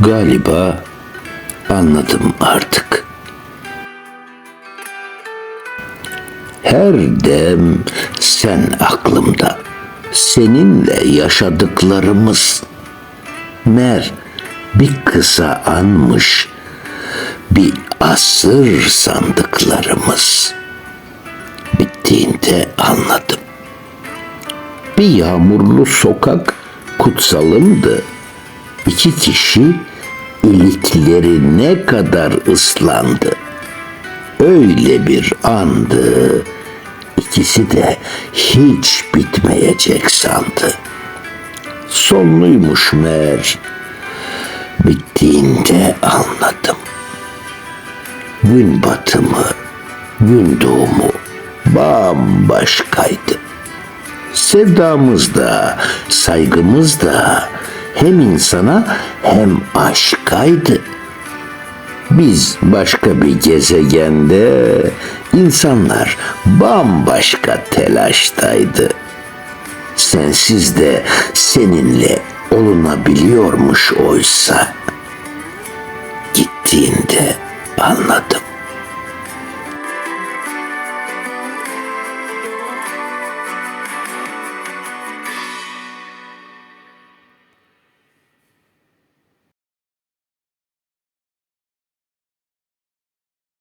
Galiba anladım artık. Her dem sen aklımda. Seninle yaşadıklarımız. Mer bir kısa anmış. Bir asır sandıklarımız. Bittiğinde anladım. Bir yağmurlu sokak kutsalımdı. İki kişi ilikleri ne kadar ıslandı. Öyle bir andı. İkisi de hiç bitmeyecek sandı. Sonluymuş meğer. Bittiğinde anladım. Gün batımı, gün doğumu bambaşkaydı. Sevdamız da, saygımız da hem insana hem aşkaydı. Biz başka bir gezegende, insanlar bambaşka telaştaydı. Sensiz de seninle olunabiliyormuş oysa. Gittiğinde anladım.